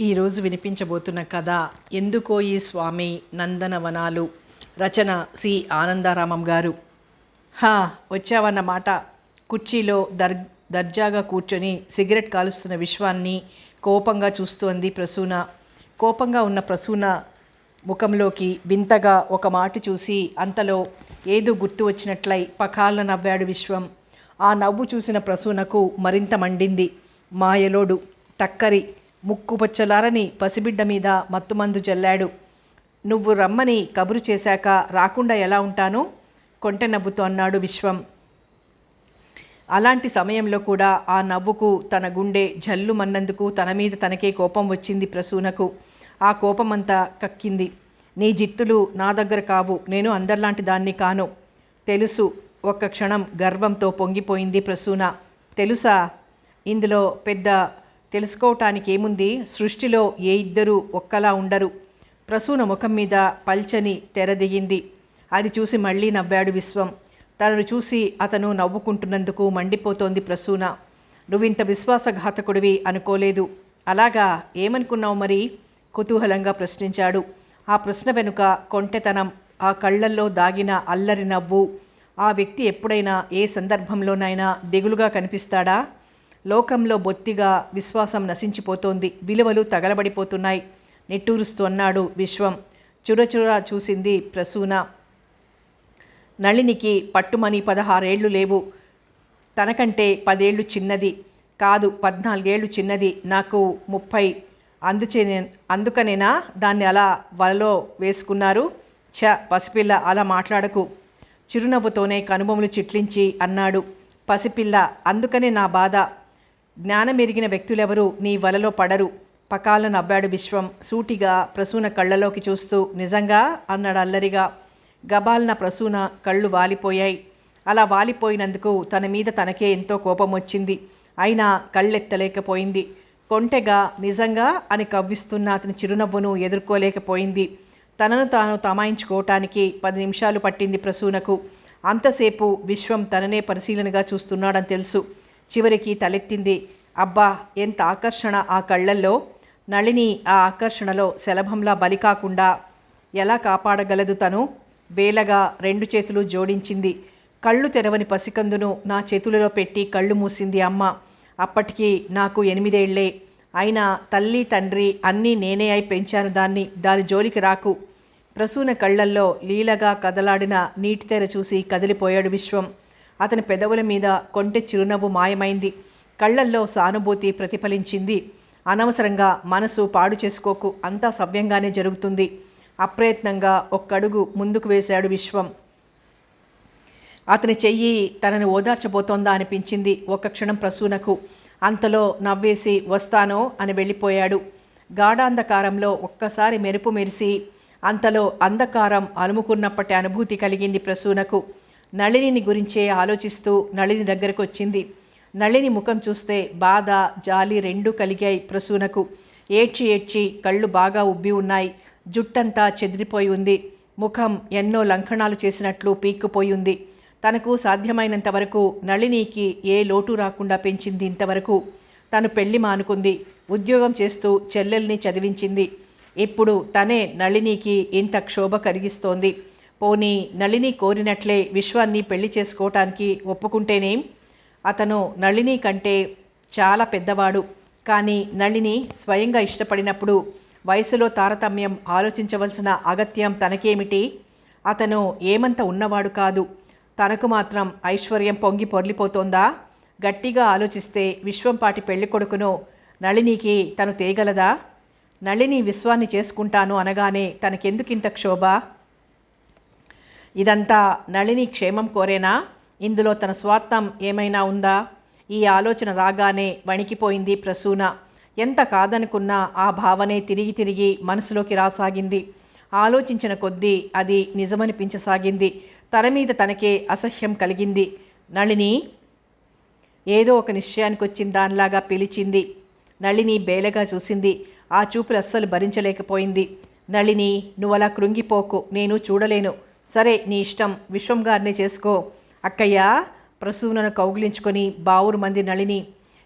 ఈరోజు వినిపించబోతున్న కథ ఎందుకో ఈ స్వామి నందనవనాలు? రచన సి. ఆనందారామం గారు. హా వచ్చావన్నమాట కుర్చీలో దర్ దర్జాగా కూర్చొని సిగరెట్ కాలుస్తున్న విశ్వాన్ని కోపంగా చూస్తూ అంది ప్రసూన. కోపంగా ఉన్న ప్రసూన ముఖంలోకి వింతగా ఒక మాట చూసి అంతలో ఏదో గుర్తు వచ్చినట్లయి పకాళ్ళ నవ్వాడు విశ్వం. ఆ నవ్వు చూసిన ప్రసూనకు మరింత మండింది. మాయలోడు టక్కరి ముక్కుపచ్చలారని పసిబిడ్డ మీద మత్తుమందు జల్లాడు. నువ్వు రమ్మని కబురు చేశాక రాకుండా ఎలా ఉంటాను? కొంటె నవ్వుతూ అన్నాడు విశ్వం. అలాంటి సమయంలో కూడా ఆ నవ్వుకు తన గుండె జల్లు మన్నందుకు తన మీద తనకే కోపం వచ్చింది ప్రసూనకు. ఆ కోపమంతా కక్కింది. నీ జిత్తులు నా దగ్గర కావు. నేను అందరిలాంటి దాన్ని కాను. తెలుసు ఒక్క క్షణం గర్వంతో పొంగిపోయింది ప్రసూన. తెలుసా? ఇందులో పెద్ద తెలుసుకోవటానికి ఏముంది? సృష్టిలో ఏ ఇద్దరు ఒక్కలా ఉండరు. ప్రసూన ముఖం మీద పల్చని తెర దిగింది. అది చూసి మళ్ళీ నవ్వాడు విశ్వం. తనను చూసి అతను నవ్వుకుంటున్నందుకు మండిపోతోంది ప్రసూన. నువ్వింత విశ్వాసఘాతకుడివి అనుకోలేదు. అలాగా ఏమనుకున్నావు మరి? కుతూహలంగా ప్రశ్నించాడు. ఆ ప్రశ్న వెనుక కొంటెతనం ఆ కళ్ళల్లో దాగిన అల్లరి నవ్వు. ఆ వ్యక్తి ఎప్పుడైనా ఏ సందర్భంలోనైనా దిగులుగా కనిపిస్తాడా? లోకంలో బొత్తిగా విశ్వాసం నశించిపోతోంది. విలువలు తగలబడిపోతున్నాయి. నిట్టూరుస్తూ అన్నాడు విశ్వం. చురచురా చూసింది ప్రసూన. నళినికి పట్టుమని పదహారేళ్ళు లేవు. తనకంటే పదేళ్ళు చిన్నది. కాదు పద్నాలుగేళ్ళు చిన్నది. నాకు ముప్పై. అందుచే అందుకనేనా దాన్ని అలా వలలో వేసుకున్నారు? చ పసిపిల్ల అలా మాట్లాడకు. చిరునవ్వుతోనే కనుబొమ్మలు చిట్లించి అన్నాడు. పసిపిల్ల అందుకనే నా బాధ. జ్ఞానమెరిగిన వ్యక్తులెవరూ నీ వలలో పడరు. పకాల నవ్వాడు విశ్వం సూటిగా ప్రసూన కళ్ళలోకి చూస్తూ నిజంగా? అన్నాడు అల్లరిగా. గబాల్న ప్రసూన కళ్ళు వాలిపోయాయి. అలా వాలిపోయినందుకు తన మీద తనకే ఎంతో కోపం వచ్చింది. అయినా కళ్ళెత్తలేకపోయింది. కొంటెగా నిజంగా అని కవ్విస్తున్న అతని చిరునవ్వును ఎదుర్కోలేకపోయింది. తనను తాను తమాయించుకోవటానికి పది నిమిషాలు పట్టింది ప్రసూనకు. అంతసేపు విశ్వం తననే పరిశీలనగా చూస్తున్నాడని తెలుసు. చివరికి తలెత్తింది. అబ్బా ఎంత ఆకర్షణ ఆ కళ్ళల్లో. నళిని ఆ ఆకర్షణలో శలభంలా బలి కాకుండా ఎలా కాపాడగలదు తను? వేలగా రెండు చేతులు జోడించింది. కళ్ళు తెరవని పసికందును నా చేతులలో పెట్టి కళ్ళు మూసింది అమ్మ. అప్పటికి నాకు ఎనిమిదేళ్ళే. అయినా తల్లి తండ్రి అన్నీ నేనే అయి పెంచాను దాన్ని. దాని జోలికి రాకు. ప్రసూన కళ్ళల్లో లీలగా కదలాడిన నీటి తెర చూసి కదిలిపోయాడు విశ్వం. అతని పెదవుల మీద కొంటె చిరునవ్వు మాయమైంది. కళ్ళల్లో సానుభూతి ప్రతిఫలించింది. అనవసరంగా మనసు పాడు చేసుకోకు అంతా సవ్యంగానే జరుగుతుంది. అప్రయత్నంగా ఒక్కడుగు ముందుకు వేశాడు విశ్వం. అతని చెయ్యి తనని ఓదార్చబోతోందా అనిపించింది ఒక క్షణం ప్రసూనకు. అంతలో నవ్వేసి వస్తానో? అని వెళ్ళిపోయాడు. గాఢాంధకారంలో ఒక్కసారి మెరుపు మెరిసి అంతలో అంధకారం అలుముకున్నప్పటి అనుభూతి కలిగింది ప్రసూనకు. నళినిని గురించే ఆలోచిస్తూ నళిని దగ్గరకు వచ్చింది నళిని ముఖం చూస్తే బాధ జాలి రెండూ కలిగాయి ప్రసూనకు. ఏడ్చి ఏడ్చి కళ్ళు బాగా ఉబ్బి ఉన్నాయి. జుట్టంతా చెదిరిపోయి ఉంది. ముఖం ఎన్నో లంకణాలు చేసినట్లు పీక్కుపోయి ఉంది. తనకు సాధ్యమైనంత వరకు నళినికి ఏ లోటు రాకుండా పెంచింది ఇంతవరకు. తను పెళ్ళి మానుకుంది. ఉద్యోగం చేస్తూ చెల్లెల్ని చదివించింది. ఇప్పుడు తనే నళినికి ఇంత క్షోభ కలిగిస్తోంది. పోనీ నళిని కోరినట్లే విశ్వాన్ని పెళ్ళి చేసుకోవటానికి ఒప్పుకుంటేనేం? అతను నళిని కంటే చాలా పెద్దవాడు. కానీ నళిని స్వయంగా ఇష్టపడినప్పుడు వయసులో తారతమ్యం ఆలోచించవలసిన అగత్యం తనకేమిటి? అతను ఏమంత ఉన్నవాడు కాదు. తనకు మాత్రం ఐశ్వర్యం పొంగి పొర్లిపోతోందా? గట్టిగా ఆలోచిస్తే విశ్వంపాటి పెళ్ళి కొడుకును నళినికి తను తేగలదా? నళిని విశ్వాన్ని చేసుకుంటాను అనగానే తనకెందుకింత క్షోభ? ఇదంతా నళిని క్షేమం కోరేనా? ఇందులో తన స్వార్థం ఏమైనా ఉందా? ఈ ఆలోచన రాగానే వణికిపోయింది ప్రసూన. ఎంత కాదనుకున్నా ఆ భావనే తిరిగి తిరిగి మనసులోకి రాసాగింది. ఆలోచించిన కొద్దీ అది నిజమనిపించసాగింది. తన మీద తనకే అసహ్యం కలిగింది. నళిని? ఏదో ఒక నిశ్చయానికి వచ్చిన దానిలాగా పిలిచింది. నళిని బేలగా చూసింది. ఆ చూపులు అస్సలు భరించలేకపోయింది. నళిని నువ్వు అలా కృంగిపోకు. నేను చూడలేను. సరే నీ ఇష్టం. విశ్వం గారిని చేసుకో. అక్కయ్య ప్రసూనను కౌగిలించుకొని బావురు మంది నళిని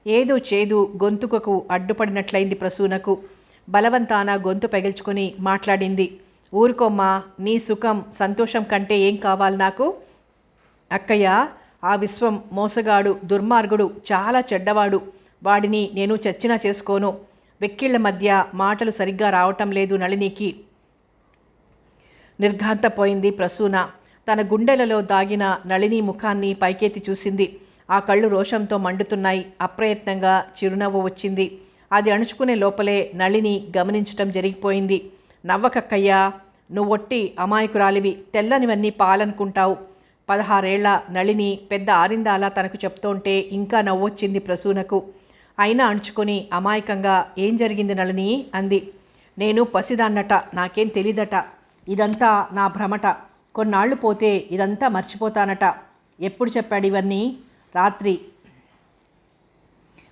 ఏదో చేదు గొంతుకకు అడ్డుపడినట్లయింది ప్రసూనకు. బలవంతాన గొంతు పగిల్చుకొని మాట్లాడింది. ఊరుకోమ్మా నీ సుఖం సంతోషం కంటే ఏం కావాలి నాకు? అక్కయ్య ఆ విశ్వం మోసగాడు దుర్మార్గుడు చాలా చెడ్డవాడు. వాడిని నేను చచ్చినా చేసుకోను. వెక్కిళ్ళ మధ్య మాటలు సరిగ్గా రావటం లేదు నళినికి. నిర్ఘాంతపోయింది ప్రసూన. తన గుండెలలో దాగిన నళిని ముఖాన్ని పైకెత్తి చూసింది. ఆ కళ్ళు రోషంతో మండుతున్నాయి. అప్రయత్నంగా చిరునవ్వు వచ్చింది. అది అణుచుకునే లోపలే నళిని గమనించటం జరిగిపోయింది. నవ్వకక్కయ్యా నువ్వొట్టి అమాయకురాలివి. తెల్లనివన్నీ పాలనుకుంటావు. పదహారేళ్ళ నళిని పెద్ద ఆరిందాలా తనకు చెప్తోంటే ఇంకా నవ్వొచ్చింది ప్రసూనకు. అయినా అణుచుకొని అమాయకంగా ఏం జరిగింది నళిని? అంది. నేను పసిదాన్నట నాకేం తెలీదట. ఇదంతా నా భ్రమట. కొన్నాళ్ళు పోతే ఇదంతా మర్చిపోతానట. ఎప్పుడు చెప్పాడు ఇవన్నీ? రాత్రి.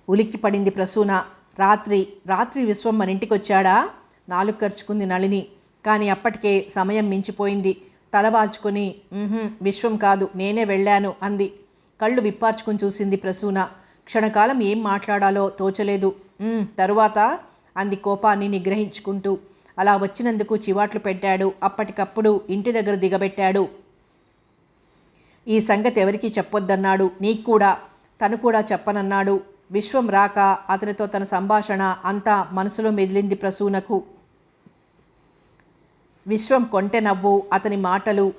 ఉలిక్కి పడింది ప్రసూన. రాత్రి రాత్రి విశ్వం మన ఇంటికి వచ్చాడా నాలుగు ఖర్చుకుంది నళిని. కానీ అప్పటికే సమయం మించిపోయింది. తలవాల్చుకొని విశ్వం కాదు నేనే వెళ్ళాను అంది. కళ్ళు విప్పార్చుకుని చూసింది ప్రసూన. క్షణకాలం ఏం మాట్లాడాలో తోచలేదు. తరువాత? అంది కోపాన్ని నిగ్రహించుకుంటూ. అలా వచ్చినందుకు చివాట్లు పెట్టాడు. అప్పటికప్పుడు ఇంటి దగ్గర దిగబెట్టాడు. ఈ సంగతి ఎవరికీ చెప్పొద్దన్నాడు. నీకు కూడా తను కూడా చెప్పనన్నాడు. విశ్వం రాక అతనితో తన సంభాషణ అంతా మనసులో మెదిలింది ప్రసూనకు. విశ్వం కొంటె నవ్వు అతని మాటలు.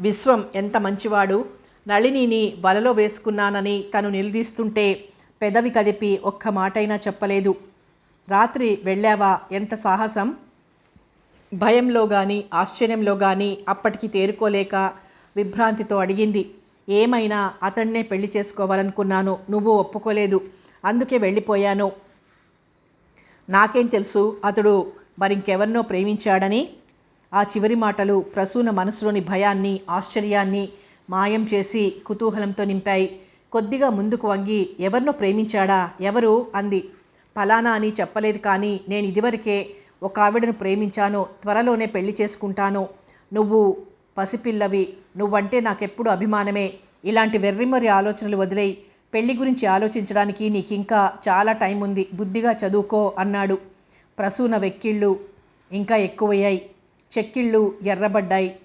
విశ్వం ఎంత మంచివాడు. నళినిని వలలో వేసుకున్నానని తను నిలదీస్తుంటే పెదవి కదిపి ఒక్క మాటైనా చెప్పలేదు. రాత్రి వెళ్ళావా? ఎంత సాహసం? భయంలో కానీ ఆశ్చర్యంలో కానీ అప్పటికి తేరుకోలేక విభ్రాంతితో అడిగింది. ఏమైనా అతన్నే పెళ్ళి చేసుకోవాలనుకున్నాను నువ్వు ఒప్పుకోలేదు. అందుకే వెళ్ళిపోయాను. నాకేం తెలుసు అతడు మరింకెవరినో ప్రేమించాడని? ఆ చివరి మాటలు ప్రసూన మనసులోని భయాన్ని ఆశ్చర్యాన్ని మాయం చేసి కుతూహలంతో నింపాయి. కొద్దిగా ముందుకు వంగి ఎవరినో ప్రేమించాడా? ఎవరు? అంది. ఫలానా అని చెప్పలేదు కానీ నేను ఇదివరకే ఒక ఆవిడను ప్రేమించాను త్వరలోనే పెళ్ళి చేసుకుంటాను. నువ్వు పసిపిల్లవి నువ్వంటే నాకెప్పుడు అభిమానమే. ఇలాంటి వెర్రిమరి ఆలోచనలు వదిలేయి. పెళ్ళి గురించి ఆలోచించడానికి నీకు ఇంకా చాలా టైం ఉంది బుద్ధిగా చదువుకో అన్నాడు. ప్రసూన వెక్కిళ్ళు ఇంకా ఎక్కువయ్యాయి. చెక్కిళ్ళు ఎర్రబడ్డాయి.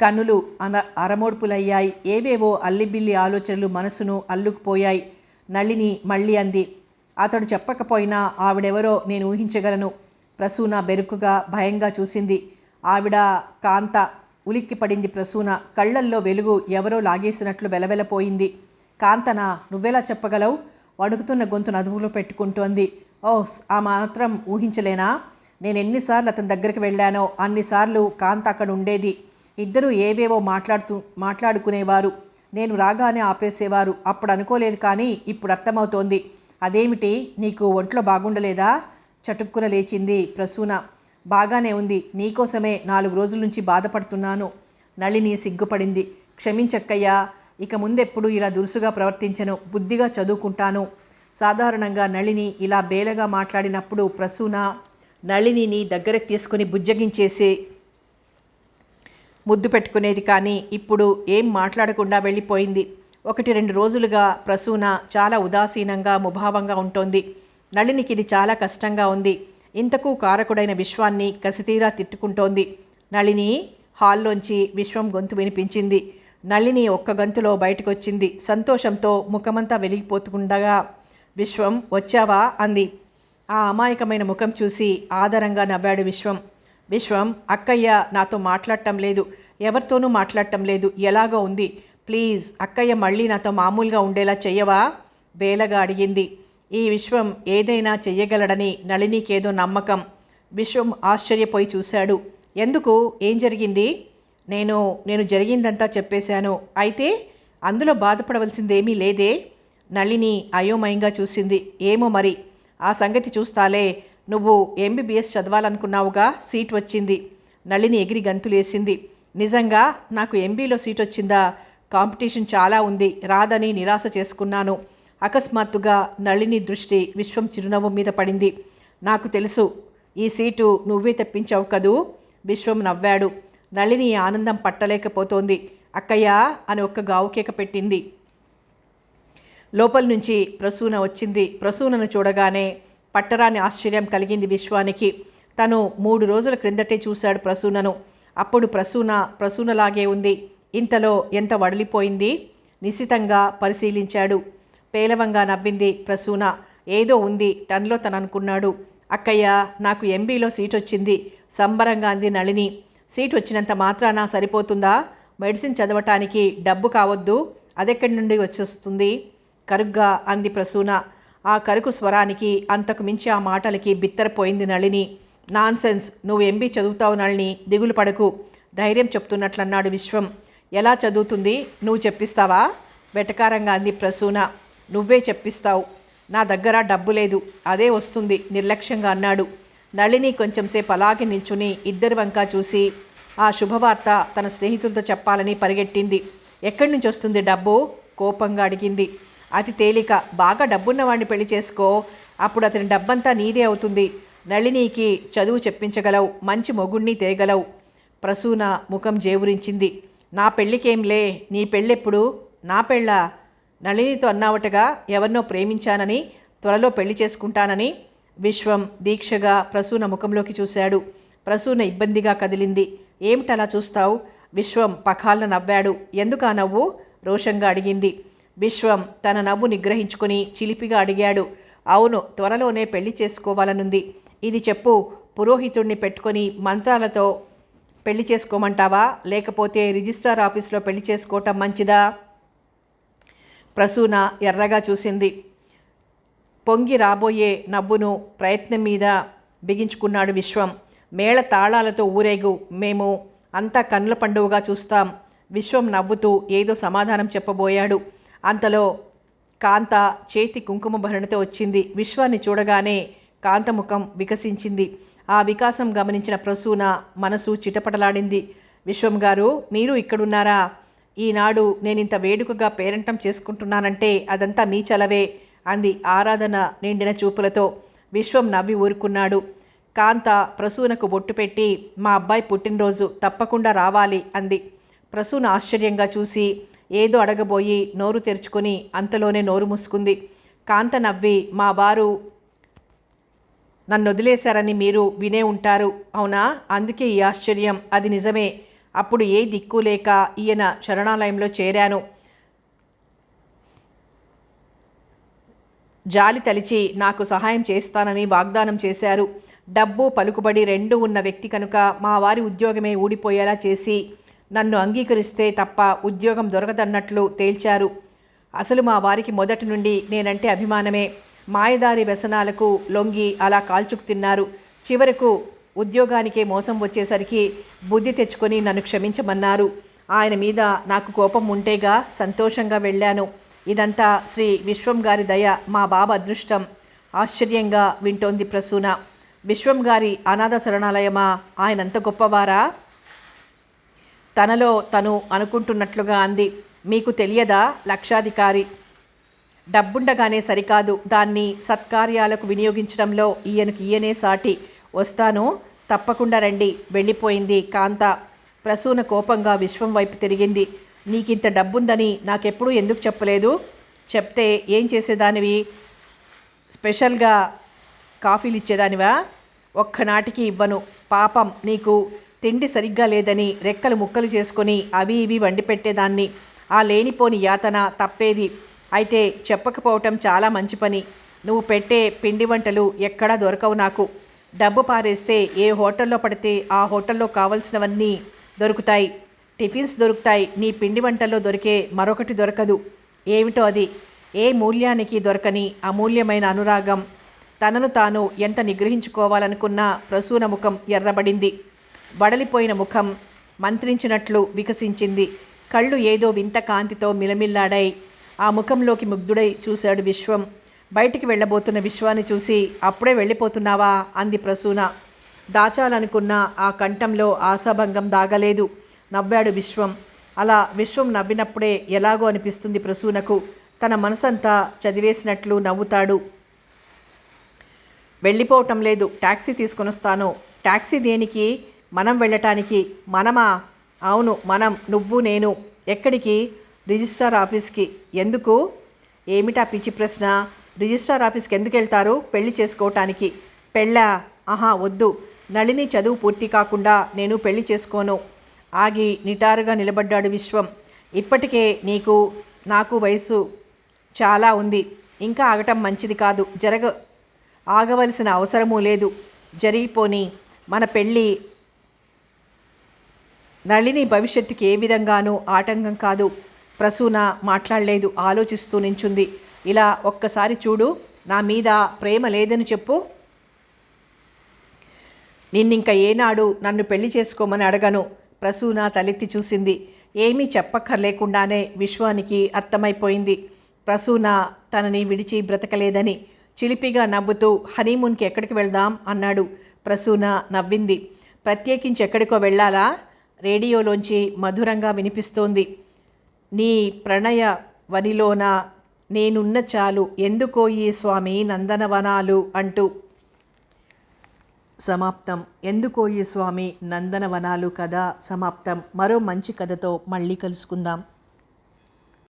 కన్నులు అన అరమోడ్పులయ్యాయి. ఏవేవో అల్లిబిల్లి ఆలోచనలు మనసును అల్లుకుపోయాయి. నళిని మళ్ళీ అంది. అతడు చెప్పకపోయినా ఆవిడెవరో నేను ఊహించగలను. ప్రసూన బెరుకుగా భయంగా చూసింది. ఆవిడ కాంత. ఉలిక్కి పడింది ప్రసూన. కళ్ళల్లో వెలుగు ఎవరో లాగేసినట్లు వెలవెలపోయింది. కాంతన నువ్వెలా చెప్పగలవు? వణుకుతున్న గొంతు నదువులో పెట్టుకుంటోంది ఓస్ ఆ మాత్రం ఊహించలేనా? నేను ఎన్నిసార్లు అతని దగ్గరికి వెళ్ళానో అన్నిసార్లు కాంత అక్కడ ఉండేది. ఇద్దరూ ఏవేవో మాట్లాడుతూ మాట్లాడుకునేవారు. నేను రాగానే ఆపేసేవారు. అప్పుడు అనుకోలేదు కానీ ఇప్పుడు అర్థమవుతోంది. అదేమిటి? నీకు ఒంట్లో బాగుండలేదా? చటుక్కున లేచింది ప్రసూన. బాగానే ఉంది. నీకోసమే నాలుగు రోజుల నుంచి బాధపడుతున్నాను. నళిని సిగ్గుపడింది. క్షమించక్కయ్యా. ఇక ముందెప్పుడు ఇలా దురుసుగా ప్రవర్తించను. బుద్ధిగా చదువుకుంటాను. సాధారణంగా నళిని ఇలా బేలగా మాట్లాడినప్పుడు ప్రసూన నళినిని దగ్గరకు తీసుకుని బుజ్జగించేసి ముద్దు పెట్టుకునేది కానీ ఇప్పుడు ఏం మాట్లాడకుండా వెళ్ళిపోయింది. ఒకటి రెండు రోజులుగా ప్రసూన చాలా ఉదాసీనంగా ముభావంగా ఉంటోంది. నళినికి ఇది చాలా కష్టంగా ఉంది. ఇంతకు కారకుడైన విశ్వాన్ని కసితీరా తిట్టుకుంటోంది. నళిని హాల్లోంచి విశ్వం గొంతు వినిపించింది. నళిని ఒక్క గంతులో బయటకొచ్చింది. సంతోషంతో ముఖమంతా వెలిగిపోతుండగా విశ్వం వచ్చావా? అంది. ఆ అమాయకమైన ముఖం చూసి ఆదరంగా నవ్వాడు విశ్వం. విశ్వం అక్కయ్య నాతో మాట్లాడటం లేదు. ఎవరితోనూ మాట్లాడటం లేదు. ఎలాగో ఉంది. ప్లీజ్ అక్కయ్య మళ్ళీ నాతో మామూలుగా ఉండేలా చెయ్యవా? బేలగా అడిగింది. ఈ విశ్వం ఏదైనా చెయ్యగలడని నళినికేదో నమ్మకం. విశ్వం ఆశ్చర్యపోయి చూశాడు. ఎందుకు? ఏం జరిగింది? నేను నేను జరిగిందంతా చెప్పేశాను. అయితే అందులో బాధపడవలసిందేమీ లేదే? నళిని అయోమయంగా చూసింది. ఏమో మరి? ఆ సంగతి చూస్తాలే. నువ్వు ఎంబీబీఎస్ చదవాలనుకున్నావుగా సీట్ వచ్చింది. నళిని ఎగిరి గంతులేసింది. నిజంగా నాకు ఎంబీలో సీట్ వచ్చిందా? కాంపిటీషన్ చాలా ఉంది. రాదని నిరాశ చేసుకున్నాను. అకస్మాత్తుగా నళిని దృష్టి విశ్వం చిరునవ్వు మీద పడింది. నాకు తెలుసు ఈ సీటు నువ్వే తెప్పించావు కదూ? విశ్వం నవ్వాడు. నళిని ఆనందం పట్టలేకపోతోంది. అక్కయ్య అని ఒక్క గావుకేక పెట్టింది. లోపల నుంచి ప్రసూన వచ్చింది. ప్రసూనను చూడగానే పట్టరాని ఆశ్చర్యం కలిగింది విశ్వానికి. తను మూడు రోజుల క్రిందటే చూశాడు ప్రసూనను. అప్పుడు ప్రసూన ప్రసూనలాగే ఉంది. ఇంతలో ఎంత వడిలిపోయింది? నిశితంగా పరిశీలించాడు. పేలవంగా నవ్వింది ప్రసూన. ఏదో ఉంది తనలో తను అనుకున్నాడు అక్కయ్య నాకు ఎంబీలో సీట్ వచ్చింది సంబరంగా అంది నళిని. సీట్ వచ్చినంత మాత్రాన సరిపోతుందా? మెడిసిన్ చదవటానికి డబ్బు కావద్దు. అదెక్కడి నుండి వచ్చేస్తుంది? కరుగ్గా అంది ప్రసూన. ఆ కరుకు స్వరానికి అంతకు మించి ఆ మాటలకి బిత్తరపోయింది నళిని. నాన్సెన్స్ నువ్వు ఎంబీ చదువుతావు నళిని దిగులు పడకు. ధైర్యం చెప్తున్నట్లన్నాడు విశ్వం. ఎలా చదువుతుంది? నువ్వు చెప్పిస్తావా? వెటకారంగా అంది ప్రసూన. నువ్వే చెప్పిస్తావు. నా దగ్గర డబ్బు లేదు. అదే వస్తుంది నిర్లక్ష్యంగా అన్నాడు. నళిని కొంచెంసేపు అలాగే నిల్చుని ఇద్దరి వంక చూసి ఆ శుభవార్త తన స్నేహితులతో చెప్పాలని పరిగెట్టింది. ఎక్కడి నుంచి వస్తుంది డబ్బు? కోపంగా అడిగింది. అతి తేలిక. బాగా డబ్బున్న వాడిని పెళ్ళి చేసుకో. అప్పుడు అతని డబ్బంతా నీదే అవుతుంది. నళినీకి చదువు చెప్పించగలవు. మంచి మొగుణ్ణి తేగలవు. ప్రసూన ముఖం జేవురించింది. నా పెళ్ళికేంలే నీ పెళ్ళెప్పుడు? నా పెళ్ళ? నళినితో అన్నావటగా ఎవరినో ప్రేమించానని త్వరలో పెళ్ళి చేసుకుంటానని విశ్వం దీక్షగా ప్రసూన ముఖంలోకి చూశాడు. ప్రసూన ఇబ్బందిగా కదిలింది. ఏమిటలా చూస్తావు? విశ్వం పఖాలను నవ్వాడు. ఎందుకా నవ్వు? రోషంగా అడిగింది. విశ్వం తన నవ్వు నిగ్రహించుకొని చిలిపిగా అడిగాడు. అవును త్వరలోనే పెళ్ళి చేసుకోవాలనుంది. ఇది చెప్పు పురోహితుడిని పెట్టుకొని మంత్రాలతో పెళ్ళి చేసుకోమంటావా? లేకపోతే రిజిస్ట్రార్ ఆఫీస్లో పెళ్ళి చేసుకోవటం మంచిదా? ప్రసూన ఎర్రగా చూసింది. పొంగి రాబోయే నవ్వును ప్రయత్నం మీద బిగించుకున్నాడు విశ్వం. మేళ తాళాలతో ఊరేగు మేము అంతా కన్నుల పండువగా చూస్తాం. విశ్వం నవ్వుతూ ఏదో సమాధానం చెప్పబోయాడు. అంతలో కాంత చేతి కుంకుమ భరణతో వచ్చింది. విశ్వాన్ని చూడగానే కాంత ముఖం వికసించింది. ఆ వికాసం గమనించిన ప్రసూన మనసు చిటపటలాడింది. విశ్వం గారు మీరు ఇక్కడున్నారా? ఈనాడు నేనింత వేడుకగా పేరంటం చేసుకుంటున్నానంటే అదంతా మీ చలవే అంది ఆరాధన నిండిన చూపులతో. విశ్వం నవ్వి ఊరుకున్నాడు. కాంత ప్రసూనకు బొట్టు పెట్టి మా అబ్బాయి పుట్టినరోజు తప్పకుండా రావాలి అంది. ప్రసూన ఆశ్చర్యంగా చూసి ఏదో అడగబోయి నోరు తెరుచుకొని అంతలోనే నోరు మూసుకుంది. కాంత నవ్వి మా వారు నన్ను వదిలేశారని మీరు వినే ఉంటారు. అవునా? అందుకే ఈ ఆశ్చర్యం. అది నిజమే. అప్పుడు ఏ దిక్కు లేక ఈయన శరణాలయంలో చేరాను. జాలి తలిచి నాకు సహాయం చేస్తానని వాగ్దానం చేశారు. డబ్బు పలుకుబడి రెండు ఉన్న వ్యక్తి కనుక మా వారి ఉద్యోగమే ఊడిపోయేలా చేసి నన్ను అంగీకరిస్తే తప్ప ఉద్యోగం దొరకదన్నట్లు తేల్చారు. అసలు మా వారికి మొదటి నుండి నేనంటే అభిమానమే. మాయదారి వ్యసనాలకు లొంగి అలా కాల్చుకు తిన్నారు. చివరకు ఉద్యోగానికే మోసం వచ్చేసరికి బుద్ధి తెచ్చుకొని నన్ను క్షమించమన్నారు. ఆయన మీద నాకు కోపం ఉంటేగా సంతోషంగా వెళ్ళాను. ఇదంతా శ్రీ విశ్వం గారి దయ మా బాబు అదృష్టం. ఆశ్చర్యంగా వింటోంది ప్రసూన. విశ్వం గారి అనాథ శరణాలయమా? ఆయనంత గొప్పవారా? తనలో తను అనుకుంటున్నట్లుగా అంది. మీకు తెలియదా లక్షాధికారి? డబ్బుండగానే సరికాదు. దాన్ని సత్కార్యాలకు వినియోగించడంలో ఈయనకి ఈయనే సాటి. వస్తాను తప్పకుండా రండి. వెళ్ళిపోయింది కాంత. ప్రసూన కోపంగా విశ్వం వైపు తిరిగింది. నీకింత డబ్బుందని నాకెప్పుడూ ఎందుకు చెప్పలేదు? చెప్తే ఏం చేసేదానివి? స్పెషల్గా కాఫీలు ఇచ్చేదానివా ఒక్కనాటికి ఇవ్వను. పాపం నీకు తిండి సరిగ్గా లేదని రెక్కలు ముక్కలు చేసుకొని అవి ఇవి వండి పెట్టేదాన్ని. ఆ లేనిపోని యాతన తప్పేది. అయితే చెప్పకపోవటం చాలా మంచి పని. నువ్వు పెట్టే పిండి వంటలు ఎక్కడా దొరకవు నాకు. డబ్బు పారేస్తే ఏ హోటల్లో పడితే ఆ హోటల్లో కావలసినవన్నీ దొరుకుతాయి. టిఫిన్స్ దొరుకుతాయి. నీ పిండి వంటల్లో దొరికే మరొకటి దొరకదు. ఏమిటో అది? ఏ మూల్యానికి దొరకని అమూల్యమైన అనురాగం? తనను తాను ఎంత నిగ్రహించుకోవాలనుకున్నా ప్రసూన ముఖం ఎర్రబడింది. వడలిపోయిన ముఖం మంత్రించినట్లు వికసించింది. కళ్ళు ఏదో వింత కాంతితో మిలమిల్లాడాయి. ఆ ముఖంలోకి ముగ్ధుడై చూశాడు విశ్వం. బయటికి వెళ్ళబోతున్న విశ్వాన్ని చూసి అప్పుడే వెళ్ళిపోతున్నావా? అంది ప్రసూన. దాచాలనుకున్న ఆ కంఠంలో ఆశాభంగం దాగలేదు. నవ్వాడు విశ్వం. అలా విశ్వం నవ్వినప్పుడే ఎలాగో అనిపిస్తుంది ప్రసూనకు. తన మనసంతా చదివేసినట్లు నవ్వుతాడు. వెళ్ళిపోవటం లేదు. ట్యాక్సీ తీసుకొని వస్తాను ట్యాక్సీ దేనికి? మనం వెళ్ళటానికి మనమా? అవును మనం నువ్వు నేను ఎక్కడికి? రిజిస్ట్రార్ ఆఫీస్కి. ఎందుకు? ఏమిటా పిచ్చి ప్రశ్న? రిజిస్ట్రార్ ఆఫీస్కి ఎందుకు వెళ్తారు? పెళ్ళి చేసుకోవటానికి. పెళ్ళా? ఆహా వద్దు. నళిని చదువు పూర్తి కాకుండా నేను పెళ్ళి చేసుకోను. ఆగి నిటారుగా నిలబడ్డాడు విశ్వం. ఇప్పటికే నీకు నాకు వయసు చాలా ఉంది. ఇంకా ఆగటం మంచిది కాదు. జరగ ఆగవలసిన అవసరమూ లేదు. జరిగిపోని. మన పెళ్ళి నళిని భవిష్యత్తుకి ఏ విధంగానూ ఆటంకం కాదు. ప్రసూన మాట్లాడలేదు ఆలోచిస్తూ నించుంది. ఇలా ఒక్కసారి చూడు నా మీద ప్రేమ లేదని చెప్పు. నిన్నింక ఏనాడు నన్ను పెళ్ళి చేసుకోమని అడగను. ప్రసూన తలెత్తి చూసింది. ఏమీ చెప్పక్కర్లేకుండానే విశ్వానికి అర్థమైపోయింది. ప్రసూన తనని విడిచి బ్రతకలేదని చిలిపిగా నవ్వుతూ హనీమూన్కి ఎక్కడికి వెళ్దాం? అన్నాడు. ప్రసూన నవ్వింది. ప్రత్యేకించి ఎక్కడికో వెళ్ళాలా? రేడియోలోంచి మధురంగా వినిపిస్తోంది. నీ ప్రణయ వనిలోన నేనున్న చాలు. ఎందుకో ఈ స్వామి నందనవనాలు అంటూ. సమాప్తం. ఎందుకో ఈ స్వామి నందనవనాలు కథ సమాప్తం. మరో మంచి కథతో మళ్ళీ కలుసుకుందాం.